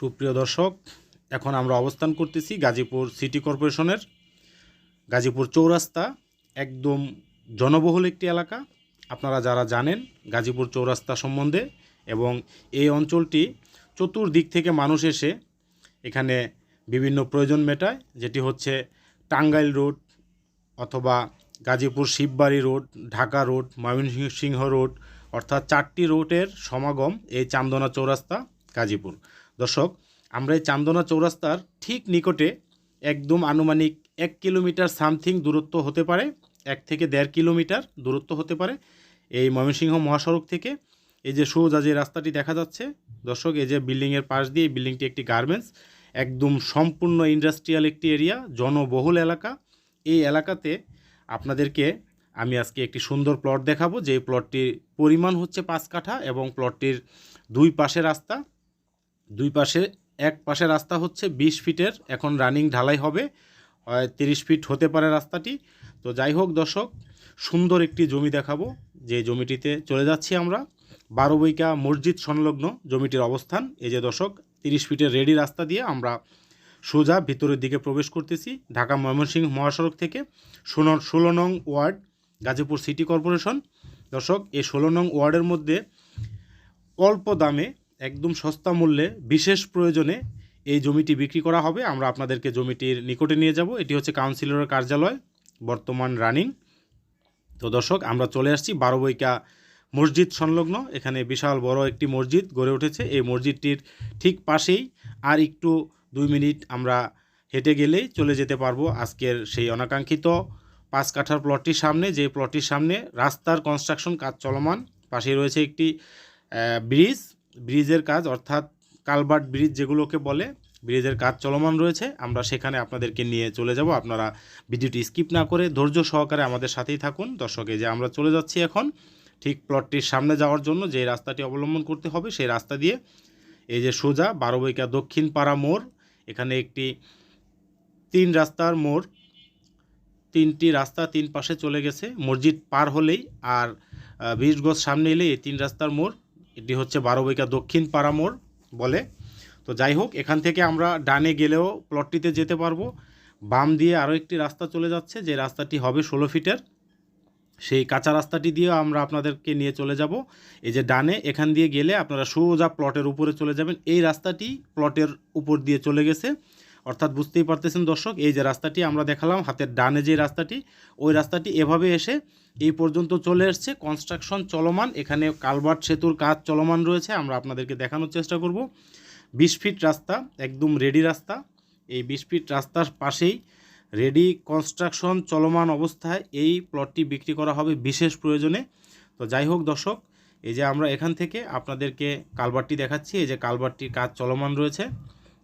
সুপ্রিয় দর্শক, এখন আমরা অবস্থান করতেছি গাজীপুর সিটি কর্পোরেশনের গাজীপুর চৌরাস্তা, একদম জনবহুল একটি এলাকা। আপনারা যারা জানেন গাজীপুর চৌরাস্তা সম্বন্ধে এবং এই অঞ্চলটি চতুর্দিক থেকে মানুষ এসে এখানে বিভিন্ন প্রয়োজন মেটায়, যেটি হচ্ছে টাঙ্গাইল রোড অথবা Gazipur Shibbari road, Dhaka road, Mymensingh road, অর্থাৎ চারটি রোডের সমাগম এই চান্দনা চৌরাস্তা, গাজীপুর। দর্শক, আমরা এই চান্দনা চৌরাস্তার ঠিক নিকটে একদম আনুমানিক এক কিলোমিটার সামথিং দূরত্ব হতে পারে, এক থেকে দেড় কিলোমিটার দূরত্ব হতে পারে এই ময়মনসিংহ মহাসড়ক থেকে। এই যে সোজা যে রাস্তাটি দেখা যাচ্ছে, দর্শক, এই যে বিল্ডিংয়ের পাশ দিয়ে বিল্ডিংটি একটি গার্মেন্টস, একদম সম্পূর্ণ ইন্ডাস্ট্রিয়াল একটি এরিয়া, জনবহুল এলাকা। এই এলাকাতে আপনাদেরকে আমি আজকে একটি সুন্দর প্লট দেখাবো, যে প্লটটির পরিমাণ হচ্ছে পাঁচ কাঠা এবং প্লটটির দুই পাশে রাস্তা। দুই পাশে, এক পাশে রাস্তা হচ্ছে বিশ ফিটের, এখন রানিং ঢালাই হবে তিরিশ ফিট হতে পারে রাস্তাটি। তো যাই হোক দর্শক, সুন্দর একটি জমি দেখাবো, যে জমিটিতে চলে যাচ্ছি আমরা। বারো বৈকা মসজিদ সংলগ্ন জমিটির অবস্থান। এই যে দর্শক, তিরিশ ফিটের রেডি রাস্তা দিয়ে আমরা সোজা ভিতরের দিকে প্রবেশ করতেছি, ঢাকা ময়মনসিংহ মহাসড়ক থেকে ষোলো নং ওয়ার্ড, গাজীপুর সিটি কর্পোরেশন। দর্শক, এই ষোলো নং ওয়ার্ডের মধ্যে অল্প দামে একদম সস্তা মূল্যে বিশেষ প্রয়োজনে এই জমিটি বিক্রি করা হবে। আমরা আপনাদেরকে জমিটির নিকটে নিয়ে যাব। এটি হচ্ছে কাউন্সিলরের কার্যালয়, বর্তমান রানিং। তো দর্শক, আমরা চলে আসছি বারো বৈকা মসজিদ সংলগ্ন। এখানে বিশাল বড় একটি মসজিদ গড়ে উঠেছে। এই মসজিদটির ঠিক পাশেই আর একটু দুই মিনিট আমরা হেঁটে গেলেই চলে যেতে পারব আজকের সেই অনাকাঙ্ক্ষিত পাঁচ কাঠার প্লটটির সামনে। যে প্লটটির সামনে রাস্তার কনস্ট্রাকশন কাজ চলমান। পাশেই রয়েছে একটি ব্রিজ ব্রিজের কাজ, অর্থাৎ কালবার্ট ব্রিজ যেগুলোকে বলে, ব্রিজের কাজ চলমান রয়েছে। আমরা সেখানে আপনাদেরকে নিয়ে চলে যাব। আপনারা ভিডিওটি স্কিপ না করে ধৈর্য সহকারে আমাদের সাথেই থাকুন। দর্শকে যে আমরা চলে যাচ্ছি এখন, ঠিক প্লটটির সামনে যাওয়ার জন্য যে রাস্তাটি অবলম্বন করতে হবে, সেই রাস্তা দিয়ে এই যে সোজা বারো বৈকা দক্ষিণ পাড়া মোড়। এখানে একটি তিন রাস্তার মোড়। তিনটি রাস্তা তিন পাশে চলে গেছে। মসজিদ পার হলেই আর বিশ গজ সামনে এলে এই তিন রাস্তার মোড়। এটি হচ্ছে বারো বৈকা দক্ষিণ পাড়া মোড় বলে। তো যাই হোক, এখান থেকে আমরা ডানে গেলেও প্লটটিতে যেতে পারব। বাম দিয়ে আরও একটি রাস্তা চলে যাচ্ছে, যে রাস্তাটি হবে ষোলো ফিটের। সেই কাঁচা রাস্তাটি দিয়ে আমরা আপনাদেরকে নিয়ে চলে যাব। এই যে ডানে, এখান দিয়ে গেলে আপনারা সোজা প্লটের উপরে চলে যাবেন। এই রাস্তাটি প্লটের উপর দিয়ে চলে গেছে। অর্থাৎ বুঝতেই পারতেছেন দর্শক, এই যে রাস্তাটি আমরা দেখালাম, হাতের ডানে যে রাস্তাটি, ওই রাস্তাটি এভাবে এসে এই পর্যন্ত চলে এসছে। কনস্ট্রাকশন চলমান, এখানে কালভার্ট সেতুর কাজ চলমান রয়েছে, আমরা আপনাদেরকে দেখানোর চেষ্টা করব। বিশ ফিট রাস্তা, একদম রেডি রাস্তা। এই বিশ ফিট রাস্তার পাশেই রেডি কনস্ট্রাকশন চলমান অবস্থায় এই প্লটটি বিক্রি করা হবে বিশেষ প্রয়োজনে। তো যাই হোক দর্শক, এই যে আমরা এখান থেকে আপনাদেরকে কালবারটি দেখাচ্ছি, এই যে কালবারটির কাজ চলমান রয়েছে।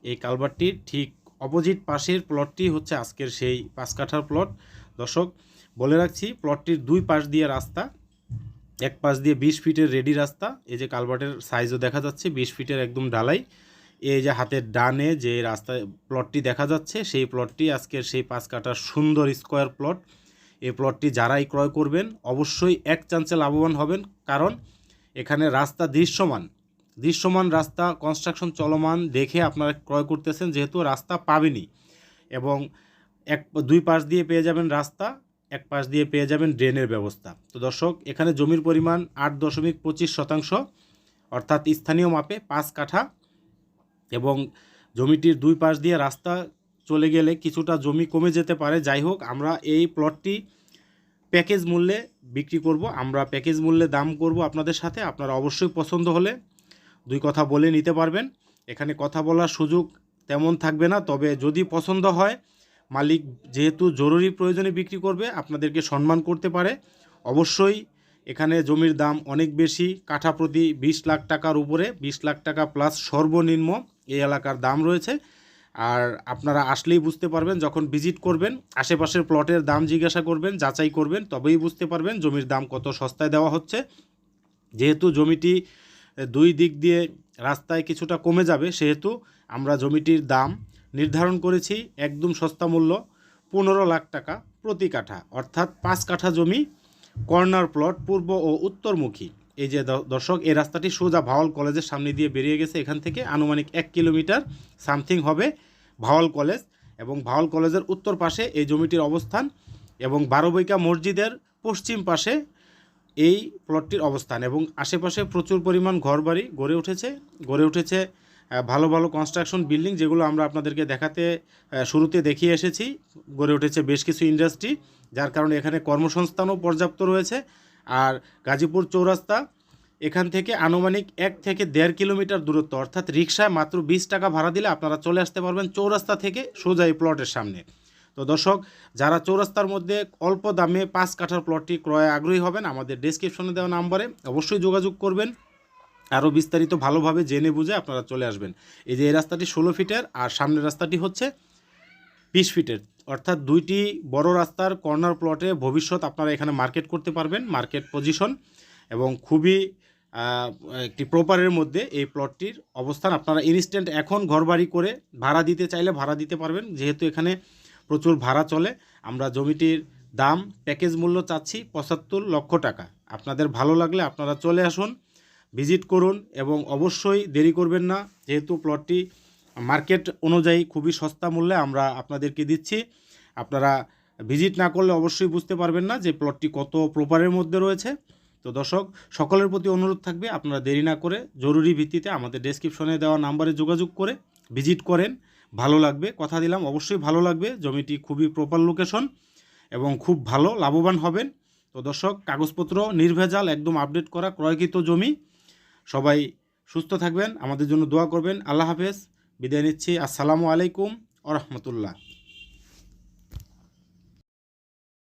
এই কালবারটির ঠিক অপোজিট পাশের প্লটটি হচ্ছে আজকের সেই পাঁচ কাঠার প্লট। দর্শক, বলে রাখছি, প্লটটির দুই পাশ দিয়ে রাস্তা, এক পাশ দিয়ে বিশ ফিটের রেডি রাস্তা। এই যে কালভার্টের সাইজও দেখা যাচ্ছে, বিশ ফিটের একদম ঢালাই। এই যে হাতের ডানে যে রাস্তায় প্লটটি দেখা যাচ্ছে, সেই প্লটটি আজকের সেই পাঁচ কাটার সুন্দর স্কোয়ার প্লট। এই প্লটটি যারাই ক্রয় করবেন, অবশ্যই এক চান্সে লাভবান হবেন। কারণ, এখানে রাস্তা দৃশ্যমান। দৃশ্যমান রাস্তা কনস্ট্রাকশন চলমান দেখে আপনারা ক্রয় করতেছেন, যেহেতু রাস্তা পাবেনই। এবং এক, দুই পাশ দিয়ে পেয়ে যাবেন রাস্তা, এক পাশ দিয়ে পেয়ে যাবেন ড্রেনের ব্যবস্থা। তো দর্শক, এখানে জমির পরিমাণ আট দশমিক পঁচিশ শতাংশ, অর্থাৎ স্থানীয় মাপে পাঁচ কাঠা। এবং জমিটির দুই পাশ দিয়ে রাস্তা চলে গেলে কিছুটা জমি কমে যেতে পারে। যাই হোক, আমরা এই প্লটটি প্যাকেজ মূল্যে বিক্রি করব। আমরা প্যাকেজ মূল্যে দাম করব আপনাদের সাথে। আপনারা অবশ্যই পছন্দ হলে দুই কথা বলে নিতে পারবেন। এখানে কথা বলার সুযোগ তেমন থাকবে না, তবে যদি পছন্দ হয়, মালিক যেহেতু জরুরি প্রয়োজনে বিক্রি করবে, আপনাদেরকে সম্মান করতে পারে। অবশ্যই এখানে জমির দাম অনেক বেশি, কাঠা প্রতি বিশ লাখ টাকার উপরে, বিশ লাখ টাকা প্লাস সর্বনিম্ন এই এলাকার দাম রয়েছে। আর আপনারা আসলেই বুঝতে পারবেন, যখন ভিজিট করবেন, আশেপাশের প্লটের দাম জিজ্ঞাসা করবেন, যাচাই করবেন, তবেই বুঝতে পারবেন জমির দাম কত সস্তায় দেওয়া হচ্ছে। যেহেতু জমিটি দুই দিক দিয়ে রাস্তায় কিছুটা কমে যাবে, সেহেতু আমরা জমিটির দাম নির্ধারণ করেছি একদম সস্তা মূল্য, পনেরো লাখ টাকা প্রতি কাঠা। অর্থাৎ পাঁচ কাঠা জমি, কর্নার প্লট পূর্ব ও উত্তরমুখী। এই যে দর্শক, এই রাস্তাটি সোজা ভাওয়াল কলেজের সামনে দিয়ে বেরিয়ে গেছে। এখান থেকে আনুমানিক এক কিলোমিটার সামথিং হবে ভাওয়াল কলেজ এবং ভাওয়াল কলেজের উত্তর পাশে এই জমিটির অবস্থান এবং বারোবৈকা মসজিদের পশ্চিম পাশে এই প্লটটির অবস্থান এবং আশেপাশে প্রচুর পরিমাণ ঘরবাড়ি গড়ে উঠেছে গড়ে উঠেছে ভালো ভালো কনস্ট্রাকশন বিল্ডিং যেগুলো আমরা আপনাদেরকে দেখাতে শুরুতে দেখিয়ে এসেছি। গড়ে উঠেছে বেশ কিছু ইন্ডাস্ট্রি যার কারণে এখানে কর্মসংস্থানও পর্যাপ্ত রয়েছে। আর গাজীপুর চৌরাস্তা, এখান থেকে আনুমানিক এক থেকে দেড় কিলোমিটার দূরত্ব, অর্থাৎ রিক্সায় মাত্র বিশ টাকা ভাড়া দিলে আপনারা চলে আসতে পারবেন চৌরাস্তা থেকে সোজা এই প্লটের সামনে। তো দর্শক, যারা চৌরাস্তার মধ্যে অল্প দামে পাঁচ কাঠার প্লটটি ক্রয়ে আগ্রহী হবেন, আমাদের ডেসক্রিপশনে দেওয়া নাম্বারে অবশ্যই যোগাযোগ করবেন। আরও বিস্তারিত ভালোভাবে জেনে বুঝে আপনারা চলে আসবেন। এই যে এই রাস্তাটি ষোলো ফিটের আর সামনের রাস্তাটি হচ্ছে বিশ ফিটের। অর্থাৎ দুইটি বড় রাস্তার কর্নার প্লটে ভবিষ্যৎ আপনারা এখানে মার্কেট করতে পারবেন মার্কেট পজিশন এবং খুবই একটি প্রপারের মধ্যে এই প্লটটির অবস্থান। আপনারা ইনস্ট্যান্ট এখন ঘরবাড়ি করে ভাড়া দিতে চাইলে ভাড়া দিতে পারবেন। যেহেতু এখানে প্রচুর ভাড়া চলে। আমরা জমিটির দাম, প্যাকেজ মূল্য চাচ্ছি পঁচাত্তর লক্ষ টাকা। আপনাদের ভালো লাগলে আপনারা চলে আসুন, ভিজিট করুন এবং অবশ্যই দেরি করবেন না। যেহেতু প্লটটি মার্কেট অনুযায়ী খুবই সস্তা মূল্যে আমরা আপনাদেরকে দিচ্ছি। আপনারা ভিজিট না করলে অবশ্যই বুঝতে পারবেন না যে প্লটটি কত প্রপারের মধ্যে রয়েছে। তো দর্শক, সকলের প্রতি অনুরোধ থাকবে আপনারা দেরি না করে জরুরি ভিত্তিতে আমাদের ডেসক্রিপশনে দেওয়া নাম্বারে যোগাযোগ করে ভিজিট করেন। ভালো লাগবে, কথা দিলাম, অবশ্যই ভালো লাগবে, জমিটি খুবই প্রপার লোকেশন এবং খুব ভালো, লাভবান হবেন। তো দর্শক, কাগজপত্র নির্ভেজাল, একদম আপডেট করা, ক্রয়কৃত জমি। সবাই সুস্থ থাকবেন, আমাদের জন্য দোয়া করবেন। আল্লাহ হাফেজ, বিদায় নিচ্ছি। আসসালামু আলাইকুম আ